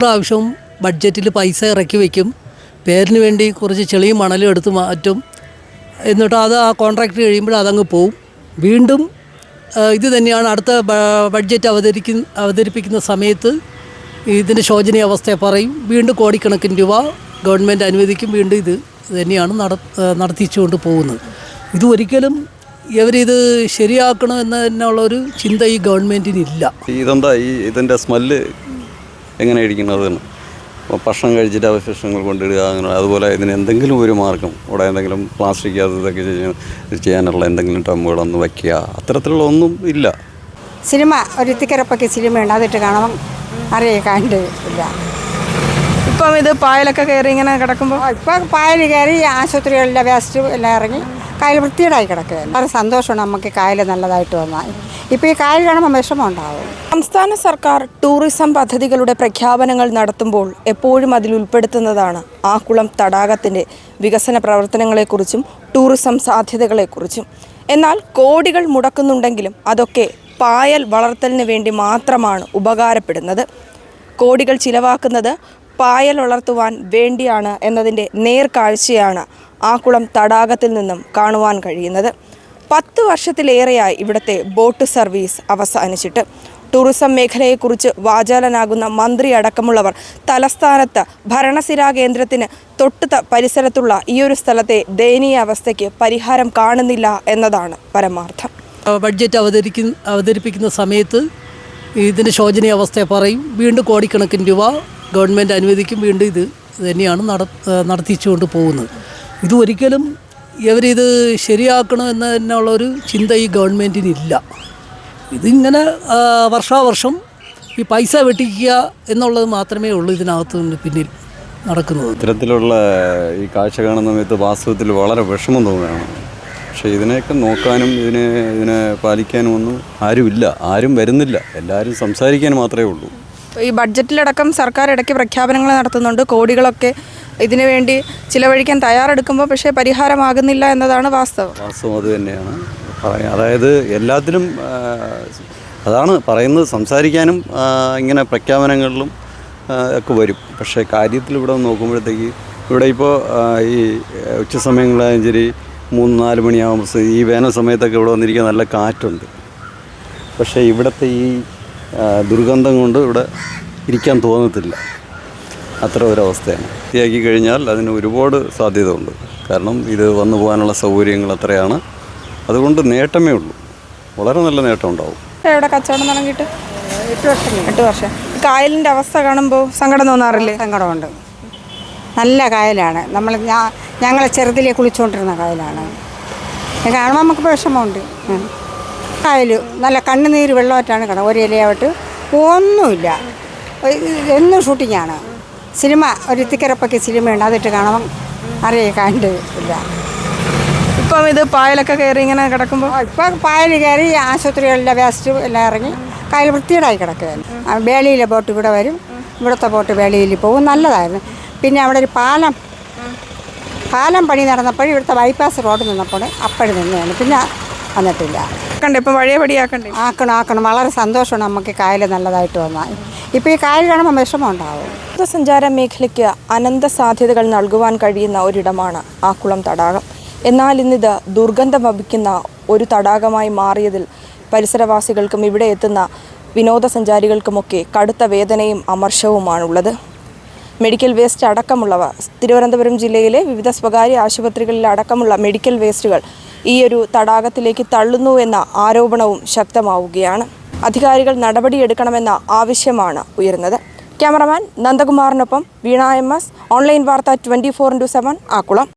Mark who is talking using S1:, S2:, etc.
S1: പ്രാവശ്യവും ബഡ്ജറ്റിൽ പൈസ ഇറക്കി വയ്ക്കും. പേരിന് വേണ്ടി കുറച്ച് ചെളിയും മണലും എടുത്ത് മാറ്റും. എന്നിട്ട് അത് ആ കോൺട്രാക്റ്റ് കഴിയുമ്പോൾ അതങ്ങ് പോവും. വീണ്ടും ഇത് തന്നെയാണ് അടുത്ത ബഡ്ജറ്റ് അവതരിക്കുന്ന അവതരിപ്പിക്കുന്ന സമയത്ത് ഇതിന്റെ ശോചനീയ അവസ്ഥയെ പറയും. വീണ്ടും കോടിക്കണക്കിന് രൂപ ഗവൺമെന്റ് അനുവദിക്കും. വീണ്ടും ഇത് തന്നെയാണ് നട നടത്തിച്ചുകൊണ്ട് പോകുന്നത്. ഇത് ഒരിക്കലും ഇവരിത് ശരിയാക്കണം എന്നതിനുള്ളൊരു ചിന്ത ഈ ഗവൺമെന്റിനില്ല.
S2: ഇതെന്താ? ഈ ഇതിന്റെ സ്മെല്ല് എങ്ങനെ ഇരിക്കുന്നതെന്ന്. അപ്പോൾ ഭക്ഷണം കഴിച്ചിട്ട് അവശിഷ്ടങ്ങൾ കൊണ്ടിടുക അങ്ങനെ അതുപോലെ ഇതിന് എന്തെങ്കിലും ഒരു മാർഗം ഇവിടെ എന്തെങ്കിലും പ്ലാസ്റ്റിക് അത് ഇതൊക്കെ ചെയ്യാൻ ചെയ്യാനുള്ള എന്തെങ്കിലും ടമ്മുകളൊന്ന് വയ്ക്കുക അത്തരത്തിലുള്ള ഒന്നും ഇല്ല.
S3: സിനിമ ഒരു തിക്കരപ്പൊക്കെ സിനിമയുണ്ട് അതിട്ട് കാണണം. അറിയേ കണ്ട് ഇല്ല.
S4: ഇപ്പം ഇത് പായലൊക്കെ കയറി ഇങ്ങനെ കിടക്കുമ്പോൾ
S3: ഇപ്പം പായൽ കയറി ആശുപത്രികളിലെ വേസ്റ്റ് എല്ലാം ഇറങ്ങി. കായൽ വൃത്തിയേടായി കിടക്കുകയാണ്. വളരെ സന്തോഷമാണ് നമുക്ക് കായൽ നല്ലതായിട്ട് വന്നാൽ. ഇപ്പോൾ ഈ കായൽ കാണുമ്പോൾ വിഷമം ഉണ്ടാവും.
S4: സംസ്ഥാന സർക്കാർ ടൂറിസം പദ്ധതികളുടെ പ്രഖ്യാപനങ്ങൾ നടത്തുമ്പോൾ എപ്പോഴും അതിൽ ഉൾപ്പെടുത്തുന്നതാണ് ആ കുളം തടാകത്തിന്റെ വികസന പ്രവർത്തനങ്ങളെക്കുറിച്ചും ടൂറിസം സാധ്യതകളെക്കുറിച്ചും. എന്നാൽ കോടികൾ മുടക്കുന്നുണ്ടെങ്കിലും അതൊക്കെ പായൽ വളർത്തലിന് വേണ്ടി മാത്രമാണ് ഉപകാരപ്പെടുന്നത്. കോടികൾ ചിലവാക്കുന്നത് പായൽ വളർത്തുവാൻ വേണ്ടിയാണ് എന്നതിന്റെ നേർക്കാഴ്ചയാണ് ആക്കുളം തടാകത്തിൽ നിന്നും കാണുവാൻ കഴിയുന്നത്. പത്ത് വർഷത്തിലേറെയായി ഇവിടുത്തെ ബോട്ട് സർവീസ് അവസാനിച്ചിട്ട്. ടൂറിസം മേഖലയെക്കുറിച്ച് വാചാലനാകുന്ന മന്ത്രി അടക്കമുള്ളവർ തലസ്ഥാനത്ത് ഭരണസിരാ കേന്ദ്രത്തിന് തൊട്ട് പരിസരത്തുള്ള ഈ ഒരു സ്ഥലത്തെ ദയനീയ അവസ്ഥയ്ക്ക് പരിഹാരം കാണുന്നില്ല എന്നതാണ് പരമാർത്ഥം.
S1: ബഡ്ജറ്റ് അവതരിക്കുന്ന അവതരിപ്പിക്കുന്ന സമയത്ത് ഇതിന്റെ ശോചനീയ അവസ്ഥയെ പറയും. വീണ്ടും കോടിക്കണക്കിന് രൂപ ഗവൺമെന്റ് അനുവദിക്കും. വീണ്ടും ഇത് തന്നെയാണ് നട നടത്തിച്ചുകൊണ്ട് പോകുന്നത്. ഇത് ഒരിക്കലും ഇവരിത് ശരിയാക്കണം തന്നെയുള്ളൊരു ചിന്ത ഈ ഗവൺമെന്റിനില്ല. ഇതിങ്ങനെ വർഷാവർഷം ഈ പൈസ വെട്ടിക്കുക എന്നുള്ളത് മാത്രമേ ഉള്ളൂ ഇതിനകത്ത് നിന്ന് പിന്നിൽ നടക്കുന്നത്.
S2: ഇത്തരത്തിലുള്ള ഈ കാഴ്ച കാണുന്ന സമയത്ത് വാസ്തവത്തിൽ വളരെ വിഷമം തോന്നുകയാണ്. പക്ഷേ ഇതിനെയൊക്കെ നോക്കാനും ഇതിനെ ഇതിനെ പാലിക്കാനും ഒന്നും ആരുമില്ല. ആരും വരുന്നില്ല. എല്ലാവരും സംസാരിക്കാൻ മാത്രമേ ഉള്ളൂ.
S4: ഈ ബഡ്ജറ്റിലടക്കം സർക്കാർ ഇടയ്ക്ക് പ്രഖ്യാപനങ്ങൾ നടത്തുന്നുണ്ട്. കോടികളൊക്കെ ഇതിനു വേണ്ടി ചിലവഴിക്കാൻ തയ്യാറെടുക്കുമ്പോൾ പക്ഷേ പരിഹാരമാകുന്നില്ല എന്നതാണ് വാസ്തവം.
S2: വാസ്തവം അത് തന്നെയാണ്. അതായത് എല്ലാത്തിനും അതാണ് പറയുന്നത്. സംസാരിക്കാനും ഇങ്ങനെ പ്രഖ്യാപനങ്ങളിലും ഒക്കെ വരും. പക്ഷേ കാര്യത്തിൽ ഇവിടെ നോക്കുമ്പോഴത്തേക്ക് ഇവിടെ ഇപ്പോൾ ഈ ഉച്ച സമയങ്ങളായാലും ശരി മൂന്ന് നാല് മണിയാകുമ്പോൾ ഈ വേനൽ സമയത്തൊക്കെ ഇവിടെ വന്നിരിക്കാൻ നല്ല കാറ്റുണ്ട്. പക്ഷേ ഇവിടുത്തെ ഈ ദുർഗന്ധം കൊണ്ട് ഇവിടെ ഇരിക്കാൻ തോന്നത്തില്ല. അത്ര ഒരു അവസ്ഥയാണ്. വൃത്തിയാക്കി കഴിഞ്ഞാൽ അതിന് ഒരുപാട് സാധ്യത ഉണ്ട് കാരണം ഇത് വന്നു പോകാനുള്ള സൗകര്യങ്ങൾ അത്രയാണ്. അതുകൊണ്ട് നേട്ടമേ ഉള്ളൂ. വളരെ നല്ല നേട്ടം ഉണ്ടാവും.
S4: എവിടെ കച്ചവടം തുടങ്ങിയിട്ട്? എട്ട് വർഷം എട്ട് വർഷം. കായലിന്റെ അവസ്ഥ കാണുമ്പോൾ സങ്കടം തോന്നാറില്ലേ?
S3: സങ്കടമുണ്ട്. നല്ല കായലാണ്. നമ്മൾ ഞാൻ ഞങ്ങൾ ചെറുതിലെ കുളിച്ചുകൊണ്ടിരുന്ന കായലാണ്. കാണുമ്പോൾ നമുക്ക് വിഷമമുണ്ട്. കായൽ നല്ല കണ്ണുനീര് വെള്ളമായിട്ടാണ് കിടന്നത് ഒരു ഇലയായിട്ട് ഒന്നുമില്ല. എന്നും ഷൂട്ടിങ്ങാണ്. സിനിമ ഒരു തിക്കരപ്പൊക്കെ സിനിമയുണ്ട് അതിട്ട് കാണണം അറിയേ കണ്ട് ഇല്ല.
S4: ഇപ്പം ഇത് പായലൊക്കെ കയറി ഇങ്ങനെ കിടക്കുമ്പോൾ
S3: ഇപ്പം പായൽ കയറി ആശുപത്രികളിലെ വേസ്റ്റ് എല്ലാം ഇറങ്ങി കായൽ വൃത്തിയേടായി കിടക്കുകയാണ് വേളിയിലെ ബോട്ട് ഇവിടെ വരും ഇവിടുത്തെ ബോട്ട് വേളിയിൽ പോകും നല്ലതായിരുന്നു. പിന്നെ അവിടെ ഒരു പാലം പാലം പണി നടന്നപ്പോൾ ഇവിടുത്തെ ബൈപ്പാസ് റോഡ് നിന്നപ്പോൾ അപ്പോഴും നിന്നെയാണ് പിന്നെ വന്നിട്ടില്ല.
S4: ആക്കണ്ടേ ഇപ്പം പഴയ പടിയാക്കണ്ടേ?
S3: ആക്കണം ആക്കണം. വളരെ സന്തോഷമാണ് നമുക്ക് കായൽ നല്ലതായിട്ട് വന്നാൽ. ഇപ്പോൾ ഈ കായൽ കാണുമ്പോൾ വിഷമം ഉണ്ടാവും
S4: വിനോദസഞ്ചാര മേഖലയ്ക്ക് അനന്ത സാധ്യതകൾ നൽകുവാൻ കഴിയുന്ന ഒരിടമാണ് ആക്കുളം തടാകം. എന്നാൽ ഇന്നിത് ദുർഗന്ധം വമിക്കുന്ന ഒരു തടാകമായി മാറിയതിൽ പരിസരവാസികൾക്കും ഇവിടെ എത്തുന്ന വിനോദസഞ്ചാരികൾക്കുമൊക്കെ കടുത്ത വേദനയും അമർഷവുമാണുള്ളത്. മെഡിക്കൽ വേസ്റ്റ് അടക്കമുള്ളവ തിരുവനന്തപുരം ജില്ലയിലെ വിവിധ സ്വകാര്യ ആശുപത്രികളിൽ അടക്കമുള്ള മെഡിക്കൽ വേസ്റ്റുകൾ ഈ ഒരു തടാകത്തിലേക്ക് തള്ളുന്നു എന്ന ആരോപണവും ശക്തമാവുകയാണ്. അധികാരികൾ നടപടിയെടുക്കണമെന്ന ആവശ്യമാണ് ഉയരുന്നത്. ക്യാമറമാൻ നന്ദകുമാറിനൊപ്പം വീണ എം എസ്. ഓൺലൈൻ വാർത്ത twenty four into seven Akkulam.